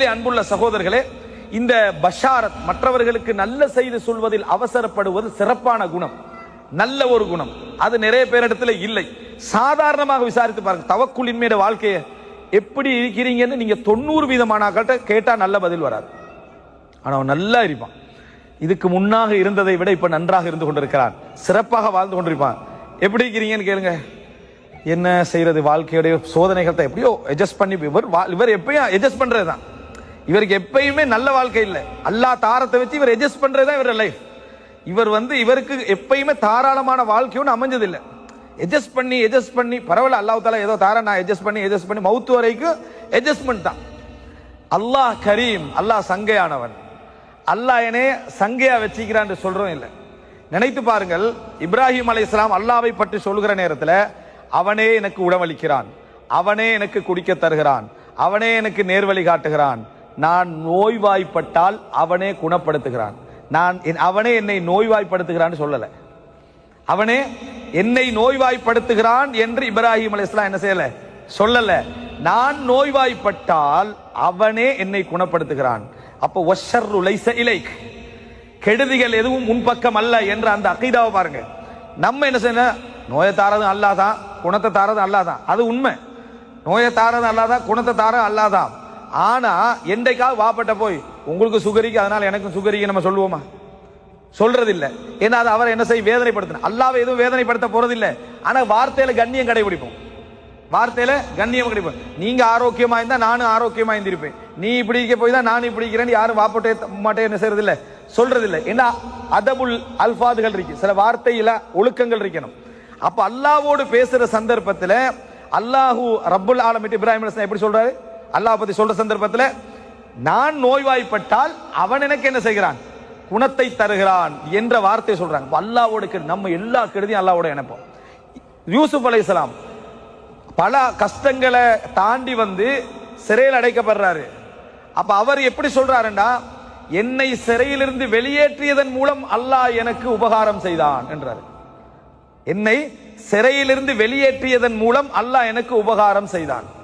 அன்புள்ள சகோதரர்களே இந்த பஷாரத் மற்றவர்களுக்கு நல்ல செய்தி சொல்வதில் அவசரப்படுவது சிறப்பான குணம். நல்ல ஒரு குணம். அது நிறைய பேரிடத்துல இல்லை. சாதாரணமாக விசாரித்து பாருங்க. தவக்குலின்மையோட வாழ்க்கையை எப்படி இருக்கிறீங்கன்னு நீங்க தொண்ணூறு வீதமானாக்கள்கிட்ட கேட்டா நல்ல பதில் வராது. ஆனா அவன் நல்லா இருப்பான். இதுக்கு முன்னாக இருந்ததை விட இப்ப நன்றாக இருந்து கொண்டிருக்கிறான். சிறப்பாக வாழ்ந்து கொண்டிருப்பான். எப்படி இருக்கிறீங்கன்னு கேளுங்க. என்ன செய்யறது வாழ்க்கையுடைய சோதனைகள் தான் எப்படியோ அட்ஜஸ்ட் பண்ணி இவர் இவர் எப்பயும் அட்ஜஸ்ட் பண்றது தான் இவருக்கு எப்பயுமே நல்ல வாழ்க்கை இல்லை. அல்லாஹ் தாரத்தை வச்சு இவர் அட்ஜஸ்ட் பண்ணுறது தான் இவர் லைஃப் இவர் வந்து இவருக்கு எப்பயுமே தாராளமான வாழ்க்கையும் அமைஞ்சதில்லை. அட்ஜஸ்ட் பண்ணி அட்ஜஸ்ட் பண்ணி பரவாயில்ல அல்லாஹ் தாலா ஏதோ தார நான் அட்ஜஸ்ட் பண்ணி அட்ஜஸ்ட் பண்ணி மவுத்து வரைக்கும் அட்ஜஸ்ட்மெண்ட் தான். அல்லாஹ் கரீம் அல்லாஹ் சங்கையானவன். அல்லாஹ் என்னே சங்கையா வச்சுக்கிறான்னு சொல்றோம் இல்லை. நினைத்து பாருங்கள் இப்ராஹிம் அலை இஸ்லாம் அல்லாவை பற்றி சொல்கிற நேரத்தில் அவனே எனக்கு உணவளிக்கிறான். அவனே எனக்கு குடிக்க தருகிறான். அவனே எனக்கு நேர்வழி காட்டுகிறான். நான் நோய்வாய்ப்பட்டால் அவனே குணப்படுத்துகிறான். நான் என்- அவனே என்னை நோய்வாய்ப்படுத்துகிறான்னு சொல்லலை. அவனே என்னை நோய்வாய்ப்படுத்துகிறான் என்று இப்ராஹிம் அலைஹிஸ்ஸலாம் என்ன செய்யல? சொல்லல. நான் நோய்வாய்ப்பட்டால் அவனே என்னை குணப்படுத்துகிறான். அப்போ ஒஷர்ரு லைஸ கெடுதிகள் எதுவும் முன்பக்கம் அல்ல என்ற அந்த அகைதாவை பாருங்க. நம்ம என்ன செய்யணும் நோயை தாரதும் அல்லாதான் குணத்தை தாரதும் அல்லாதான் அது உண்மை. நோயை தாரதும் அல்லாதான் குணத்தை தாரதும் அல்லாதான் ஆனா என்றைக்காவது வாப்பட்ட போய் உங்களுக்கு சுகரிக்கு அதனால எனக்கும் சுகரிக்கு நம்ம சொல்லுவோமா? சொல்றது இல்ல ஏன்னா அது அவரை என்ன செய்ய வேதனைப்படுத்தணும் அல்லாவை எதுவும் வேதனைப்படுத்த போறது இல்ல ஆனா வார்த்தையில கண்ணியம் கடைபிடிப்போம். வார்த்தையில கண்ணியம் கிடைப்போம் நீங்க ஆரோக்கியமா இருந்தா நானும் ஆரோக்கியமா இருந்திருப்பேன் நீ இப்படி இருக்க போய் தான் நானும் இப்படி யாரும் வாப்பட்டே மாட்டே என்ன செய்யறது இல்ல சொல்றது இல்ல ஏன்னா அதபுல் அல்பாதுகள் இருக்கு. சில வார்த்தையில ஒழுக்கங்கள் இருக்கணும். அப்ப அல்லாவோடு பேசுற சந்தர்ப்பத்துல அல்லாஹூ ரப்புல் ஆலமிட்டு இப்ராஹிம் எப்படி சொல்றாரு? அல்லாஹ் பத்தி சொல்ற சந்தர்ப்பத்தில் நான் நோய்வாய்ப்பட்டால் அவன் எனக்கு என்ன செய்கிறான்? குணத்தை தருகிறான் என்ற வார்த்தை சொல்றாங்க. அப்ப அல்லாவோட கெடு- நம்ம எல்லா கெடுதியும் அல்லாவோட இணைப்போம். யூசுப் அலைஹிஸ்ஸலாம் பல கஷ்டங்களை தாண்டி வந்து சிறையில் அடைக்கப்படுறாரு. அப்ப அவர் எப்படி சொல்றாருன்னா என்னை சிறையிலிருந்து வெளியேற்றியதன் மூலம் அல்லாஹ் எனக்கு உபகாரம் செய்தான் என்றார். என்னை சிறையிலிருந்து வெளியேற்றியதன் மூலம் அல்லாஹ் எனக்கு உபகாரம் செய்தான்.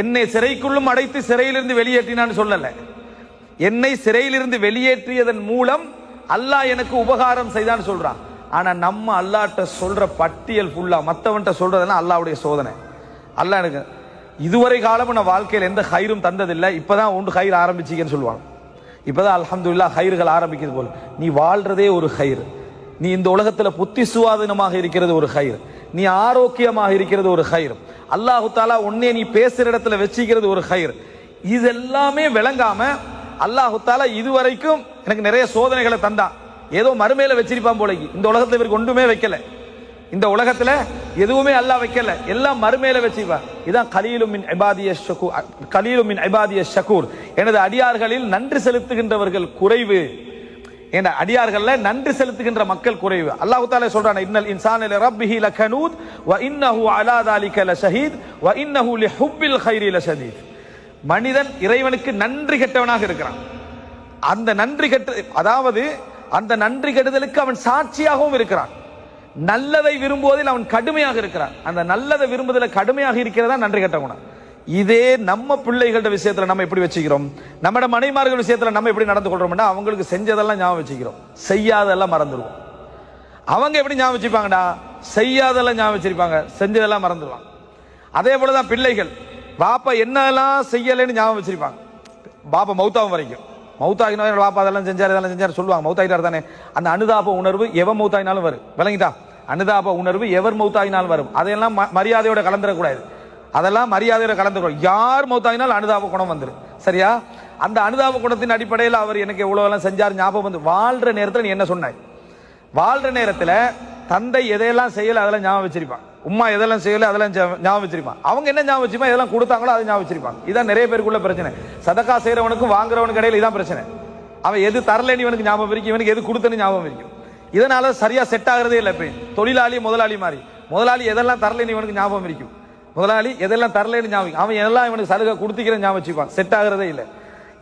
என்னை சிறைக்குள்ளும் அடைத்து சிறையிலிருந்து வெளியேற்றினான்னு சொல்லல. என்னை சிறையிலிருந்து வெளியேற்றியதன் மூலம் அல்லாஹ் எனக்கு உபகாரம் செய்தான்னு சொல்றான். ஆனா நம்ம அல்லாட்ட சொல்ற பட்டியல் ஃபுல்லா மற்றவன்ட்ட சொல்றதெல்லாம் அல்லாவுடைய சோதனை. அல்லாஹ் எனக்கு இதுவரை காலமும் நான் வாழ்க்கையில் எந்த ஹைரும் தந்ததில்லை. இப்பதான் உண்டு ஹைர் ஆரம்பிச்சிக்கன்னு சொல்லுவாங்க இப்பதான் அலமதுல்லா ஹைர்கள் ஆரம்பிக்கிறது போல. நீ வாழ்றதே ஒரு ஹைர் நீ இந்த உலகத்தில் புத்தி சுவாதீனமாக இருக்கிறது ஒரு ஹைர் நீ ஆரோக்கியமாக இருக்கிறது ஒரு ஹைர் அல்லாஹு தாலா உன்னே நீ பேசுகிற இடத்துல வச்சுக்கிறது ஒரு ஹைர் இது எல்லாமே விளங்காம அல்லாஹு தாலா இதுவரைக்கும் எனக்கு நிறைய சோதனைகளை தந்தான் ஏதோ மறுமையில வச்சிருப்பான் போலக்கு இந்த உலகத்தில் இவருக்கு ஒன்றுமே வைக்கல. இந்த உலகத்துல எதுவுமே அல்லாஹ் வைக்கல. எல்லாம் மறுமையில வச்சிருப்பான் இதான் கலீலும் மின் ஐபாதிய ஷகூர் கலீலும் மின் ஐபாதிய ஷகூர். எனது அடியார்களில் நன்றி செலுத்துகின்றவர்கள் குறைவு. என்ற அடியார்கள்ல நன்றி செலுத்துகின்ற மக்கள் குறைவு. அல்லாஹ் தாலா சொல்றான் இன்னல் இன்சான ரப்பிஹி லகனூத் வ இன்னஹு அலா தாலிக லஷஹீத் வ இன்னஹு லிஹுப்பில் கைரி லஷதீத். மனிதன் இறைவனுக்கு நன்றி கெட்டவனாக இருக்கிறான். அந்த நன்றி கெட்ட அதாவது அந்த நன்றி கெடுதலுக்கு அவன் சாட்சியாகவும் இருக்கிறான். நல்லதை விரும்புவதில் அவன் கடுமையாக இருக்கிறான். அந்த நல்லதை விரும்புவதில் கடுமையாக இருக்கிறதா நன்றி கெட்ட குணம். இதே நம்ம பிள்ளைகளோட விஷயத்துல நம்ம எப்படி வச்சுக்கிறோம்? நம்மட மனைமார்கள் விஷயத்துல நம்ம எப்படி நடந்து கொள்றோம்னா அவங்களுக்கு செஞ்சதெல்லாம் ஞாபகம் வச்சுக்கிறோம். செய்யாதெல்லாம் மறந்துடுவோம் அவங்க எப்படி ஞாபகம் வச்சுப்பாங்கடா? செய்யாதெல்லாம் ஞாபகம் வச்சிருப்பாங்க. செஞ்சதெல்லாம் மறந்துடுவாங்க அதே போலதான் பிள்ளைகள். பாப்பா என்னெல்லாம் செய்யலைன்னு ஞாபகம் வச்சிருப்பாங்க. பாப்பா மௌத்தாவும் வரைக்கும். மௌத்தாகினா பாப்பா அதெல்லாம் செஞ்சார் இதெல்லாம் செஞ்சார் சொல்லுவாங்க. மௌத்தாகிட்டார் தானே. அந்த அனுதாப உணர்வு எவன் மௌத்தாகினாலும் வரும். விளங்கிட்டா? அனுதாப உணர்வு எவர் மௌத்தாகினாலும் வரும். அதையெல்லாம் மரியாதையோட கலந்துடக்கூடாது அதெல்லாம் மரியாதையில் கலந்துடும் யார் மௌத்தாகினாலும் அனுதாப குணம் வந்துடும் சரியா? அந்த அனுதாப குணத்தின் அடிப்படையில் அவர் எனக்கு எவ்வளோலாம் செஞ்சார் ஞாபகம் வந்து வாழ்கிற நேரத்தில் நீ என்ன சொன்னாய்? வாழ்கிற நேரத்தில் தந்தை எதையெல்லாம் செய்யலை அதெல்லாம் ஞாபகம் வச்சிருப்பான். உம்மா எதெல்லாம் செய்யல அதெல்லாம் ஞாபகம் வச்சிருப்பான். அவங்க என்ன ஞாபகம் வச்சிருப்பான் எதெல்லாம் கொடுத்தாங்களோ அதை ஞாபகம் வச்சிருப்பாங்க. இதான் நிறைய பேருக்குள்ள பிரச்சனை. சதக்கா செய்கிறவனுக்கும் வாங்குறவனுக்கு இடையில இதான் பிரச்சனை. அவன் எது தரலன்னு இவனுக்கு ஞாபகம் இருக்கும் இவனுக்கு எது கொடுத்தன்னு ஞாபகம் இருக்கும் இதனால சரியா செட் ஆகிறதே இல்லை இப்போ தொழிலாளி முதலாளி மாதிரி முதலாளி எதெல்லாம் தரலன்னு இவனுக்கு ஞாபகம் இருக்கும் முதலாளி எதெல்லாம் தரலன்னு ஞாபகம் அவன் எல்லாம் இவனுக்கு சலுகை கொடுத்துக்கிறேன் ஞாபகம் வச்சுப்பான். செட் ஆகுறதே இல்லை.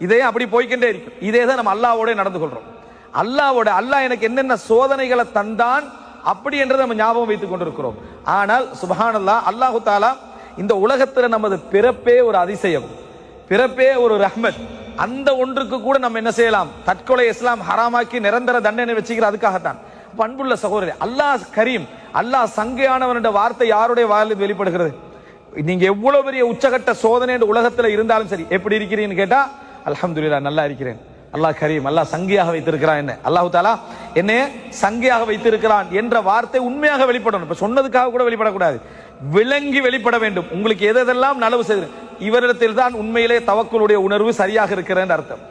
இதே அப்படி போய்கிட்டே இருக்கும். இதே தான் நம்ம அல்லாவோட நடந்து கொள்றோம். அல்லாவோட அல்லாஹ் எனக்கு என்னென்ன சோதனைகளை தந்தான் அப்படி என்றதை நம்ம ஞாபகம் வைத்துக் கொண்டிருக்கிறோம். ஆனால் சுபஹானல்லா அல்லாஹு தாலா இந்த உலகத்தில் நமது பிறப்பே ஒரு அதிசயம். பிறப்பே ஒரு ரஹ்மத். அந்த ஒன்றுக்கு கூட நம்ம என்ன செய்யலாம்? தற்கொலை இஸ்லாம் ஹராமாக்கி நிரந்தர தண்டனை வச்சுக்கிற அதுக்காகத்தான். பண்புள்ள சகோதரி அல்லாஹ் கரீம் அல்லாஹ் சங்கையானவனுடைய வார்த்தை யாருடைய வாயில் வெளிப்படுகிறது? நீங்க எவ்வளவு பெரிய உச்சகட்ட சோதனை உலகத்தில் இருந்தாலும் சரி எப்படி இருக்கிறீங்கன்னு கேட்டா அலமதுல்லா நல்லா இருக்கிறேன். அல்லாஹ் கரீம் அல்லாஹ் சங்கியாக வைத்திருக்கிறான் என்ன. அல்லாஹு தாலா என்னை சங்கியாக வைத்திருக்கிறான் என்ற வார்த்தை உண்மையாக வெளிப்படணும். இப்ப சொன்னதுக்காக கூட வெளிப்படக்கூடாது. விளங்கி வெளிப்பட வேண்டும். உங்களுக்கு எதெல்லாம் நலவு செய்து இவரிடத்தில் தான் உண்மையிலே தவக்குளுடைய உணர்வு சரியாக இருக்கிறேன் அர்த்தம்.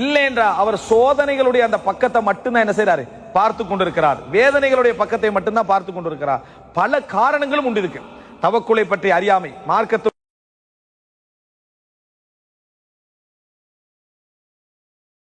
இல்லை என்றா அவர் சோதனைகளுடைய அந்த பக்கத்தை மட்டும்தான் என்ன செய்யறாரு பார்த்து கொண்டிருக்கிறார். வேதனைகளுடைய பக்கத்தை மட்டும்தான் பார்த்து கொண்டிருக்கிறார். பல காரணங்களும் உண்டு இருக்கு தவக்குலை பற்றி அறியாமை மார்க்கத்து